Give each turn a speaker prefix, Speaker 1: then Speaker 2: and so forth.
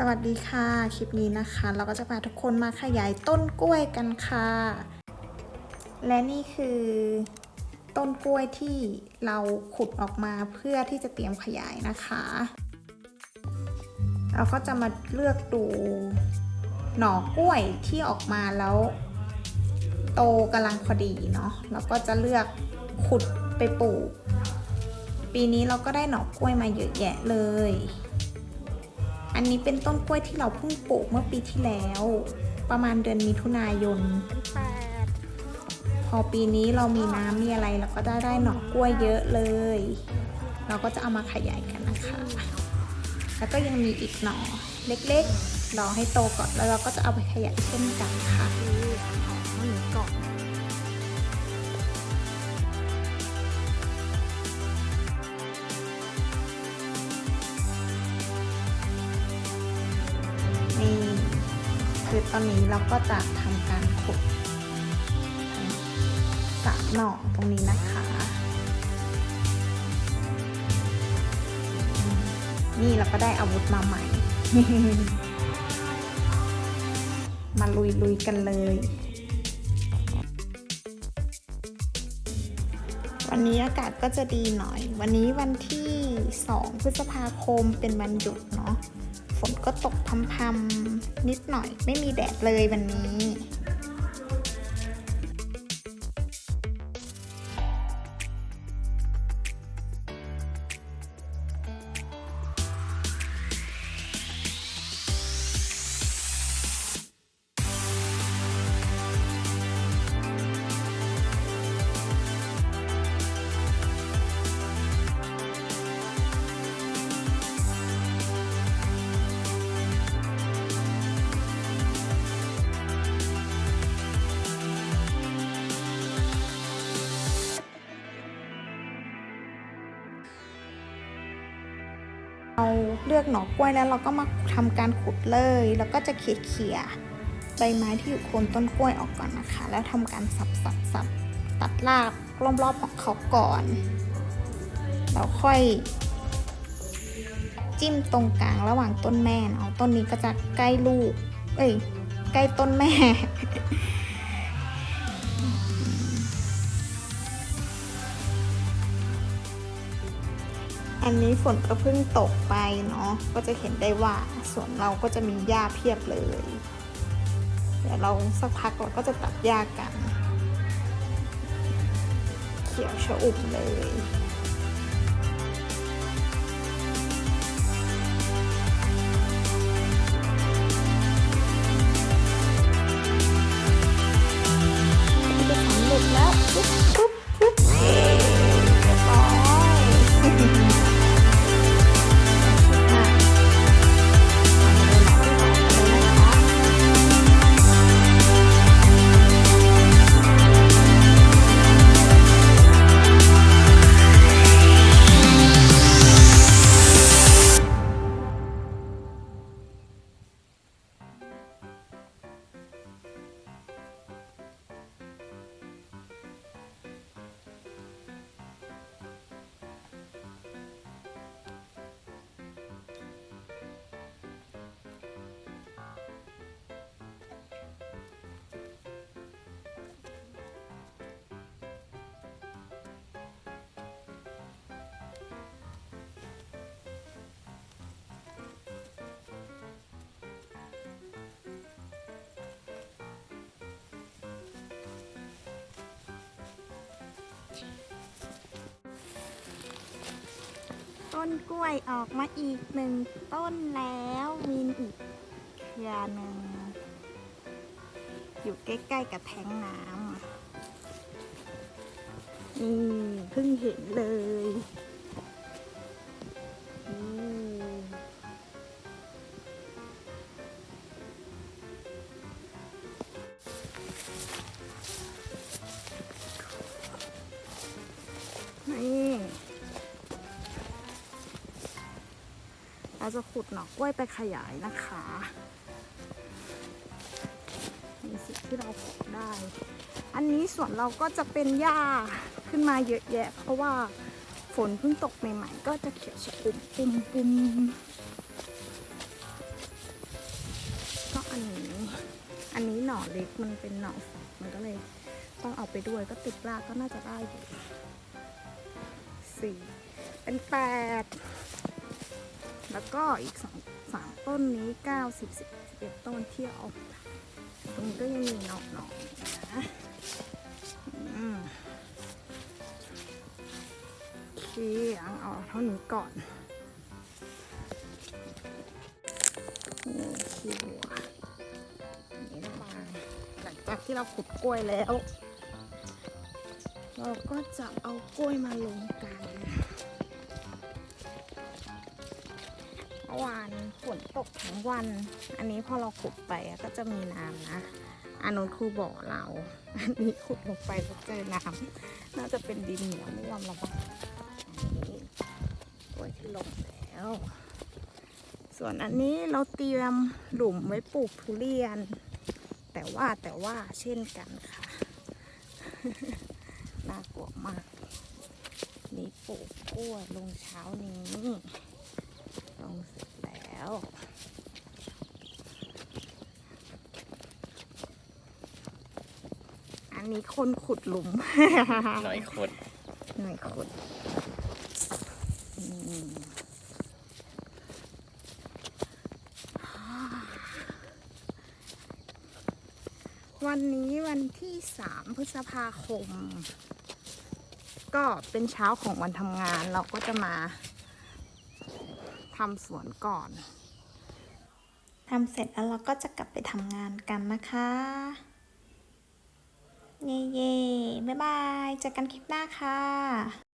Speaker 1: สวัสดีค่ะ คลิปนี้นะคะ เราก็จะพาทุกคนมาขยายต้นกล้วยกันค่ะ และนี่คือ ต้นกล้วยที่เราขุดออกมาเพื่อที่จะเตรียมขยายนะคะ เราก็จะมาเลือกดูหน่อกล้วยที่ออกมาแล้ว โตกำลังพอดีเนาะเราก็จะเลือกขุดไปปลูก ปีนี้เราก็ได้หน่อกล้วยมาเยอะแยะเลย อันนี้เป็นต้นกล้วยที่เราเพิ่งปลูกเมื่อปีที่แล้ว ประมาณเดือนมิถุนายน พอปีนี้เรามีน้ำมีอะไรเราก็ได้ได้หน่อกล้วยเยอะเลย เราก็จะเอามาขยายกันนะคะ แล้วก็ยังมีอีกหน่อเล็กๆรอให้โตก่อนแล้วเราก็จะเอาไปขยายเช่นกันค่ะ
Speaker 2: อน
Speaker 1: นี้เราก็จะทำการขุดสามหน่อตรงนี้นะคะ นี่เราก็ได้อาวุธมาใหม่ มาลุยลุยๆกันเลย วันนี้อากาศก็จะดีหน่อย วันนี้วันที่ 2 พฤษภาคมเป็นวันหยุดเนาะ ฝนก็ตกพรำๆนิดหน่อยไม่มีแดดเลยวันนี้ เราเลือกหน่อกล้วยแล้วเราก็มาทำการขุดเลย แล้วก็จะเขี่ยๆใบไม้ที่อยู่โคนต้นกล้วยออกก่อนนะคะ แล้วทำการสับสับสับตัดรากรอบๆของเขาก่อนแล้วค่อยจิ้มตรงกลางระหว่างต้นแม่เนาะต้นนี้ก็จะใกล้ลูก เอ้ย ใกล้ต้นแม่ อันนี้ฝนก็เพิ่งตกไปเนาะ ก็จะเห็นได้ว่าสวนเราก็จะมีหญ้าเพียบเลย เดี๋ยวเราสักพักเราก็จะตัดหญ้ากัน เขียวชอุ่มเลย ต้นกล้วยออกมาอีกหนึ่งต้นแล้วมีอีกเครือหนึ่งอยู่ใกล้ๆกับแทงน้ำนี่เพิ่งเห็นเลย เราจะขุดหน่อกล้วยไปขยายนะคะในสิ่งที่เราขุดได้ อันนี้ส่วนเราก็จะเป็นหญ้าขึ้นมาเยอะแยะ เพราะว่าฝนเพิ่งตกใหม่ๆ ก็จะเขียวชอุ่มปุ่มปุ่ม
Speaker 2: อันนี้หน่อเล็กมันเป็นหน่อมันก็เลยต้องเอาไปด้วยก็ติดรากก็น่าจะได้อยู่สี่เป็นแปด แล้วก็อีกสองสามต้นนี้เก้าสิบสิบเอ็ดต้นที่เอาตรงนี้ก็ยังมีหน่อหน่อนะอืมโอเคเอาเอาเท่านี้ก่อนนี่ขี้วัวอันนี้มาหลังจากที่เราขุดกล้วยแล้ว เราก็จะเอากล้วยมาลงกัน เมื่อวานฝนตกทั้งวัน อันนี้พอเราขุดไปก็จะมีน้ำนะอันนู้นคือบ่อเรา อันนี้ขุดลงไปก็เจอน้ำน่าจะเป็นดินเหนียวไม่ยอมระบายอันนี้กล้วยที่ลงแล้ว ส่วนอันนี้เราเตรียมหลุมไว้ปลูกทุเรียน แต่ว่าแต่ว่าเช่นกันค่ะ น่ากลัวมาก นี่ปลูกกล้วยลงเช้านี้ ลงเสร็จแล้ว อันนี้คนขุดหลุม
Speaker 3: หน่อยขด
Speaker 2: หน่อยขุดอืมวันนี้วันที่ 3 พฤษภาคม ก็เป็นเช้าของวันทำงานเราก็จะมาทำสวนก่อน
Speaker 1: ทำเสร็จแล้วเราก็จะกลับไปทำงานกันนะคะ เย่เย่บ๊ายบายเจอกันคลิปหน้าค่ะ